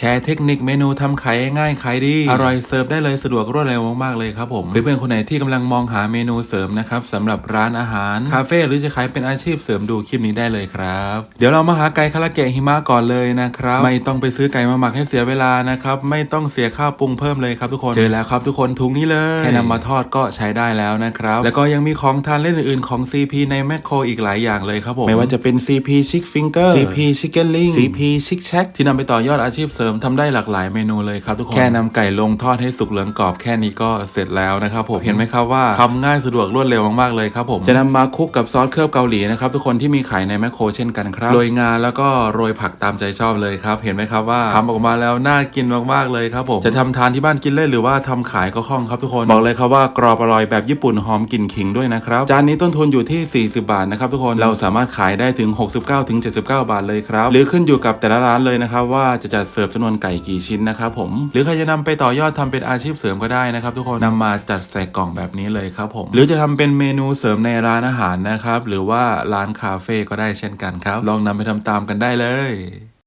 แชร์เทคนิคเมนูทำขายง่ายขายดี อร่อยเสิร์ฟได้เลยสะดวกรวดเร็วมากๆเลยครับผมเพื่อนๆคนไหนที่กำลังมองหาเมนูเสริมนะครับสำหรับร้านอาหาร คาเฟ่หรือจะขายเป็นอาชีพเสริมดูคลิปนี้ได้เลยครับ เดี๋ยวเรามาหาไก่คาราเกะหิมะก่อนเลยนะครับ ไม่ต้องไปซื้อไก่มาหมักให้เสียเวลานะครับไม่ต้องเสียค่าปรุงเพิ่มเลยครับทุกคนเจอแล้วครับทุกคนถุงนี้เลยแค่นำมาทอดก็ใช้ได้แล้วนะครับแล้วก็ยังมีของทานเล่นอื่นๆของ CP ในแมคโครอีกหลายอย่างเลยครับผมไม่ว่าจะเป็น CP Chick Finger CP Chicken Ling CP Chick Shack ที่นำไปต่อยอดอาชีพเสริมทำได้หลากหลายเมนูเลยครับทุกคนแค่นำไก่ลงทอดให้สุกเหลืองกรอบแค่นี้ก็เสร็จแล้วนะครับผมเห็นไหมครับว่าทำง่ายสะดวกรวดเร็วมากๆเลยครับผมจะนำมาคลุกกับซอสเคลือบเกาหลีนะครับทุกคนที่มีขายในแมคโครเช่นกันครับโรยงาแล้วก็โรยผักตามใจชอบเลยครับเห็นไหมครับว่าทำออกมาแล้วน่ากินมากๆเลยครับผมจะทำทานที่บ้านกินเล่นหรือว่าทำขายก็คล่องครับทุกคนบอกเลยครับว่ากรอบอร่อยแบบญี่ปุ่นหอมกลิ่นขิงด้วยนะครับจานนี้ต้นทุนอยู่ที่ 40 บาทนะครับทุกคนเราสามารถขายได้ถึง 69ถึง79 บาทเลยครับหรือขึ้นอยู่กับแต่ละร้านเลยนะครับว่าจะจัดเสิร์ฟจำนวนไก่กี่ชิ้นนะครับผม หรือใครจะนำไปต่อยอดทำเป็นอาชีพเสริมก็ได้นะครับ ทุกคนนำมาจัดใส่กล่องแบบนี้เลยครับผม หรือจะทำเป็นเมนูเสริมในร้านอาหารนะครับ หรือว่าร้านคาเฟ่ก็ได้เช่นกันครับ ลองนำไปทำตามกันได้เลย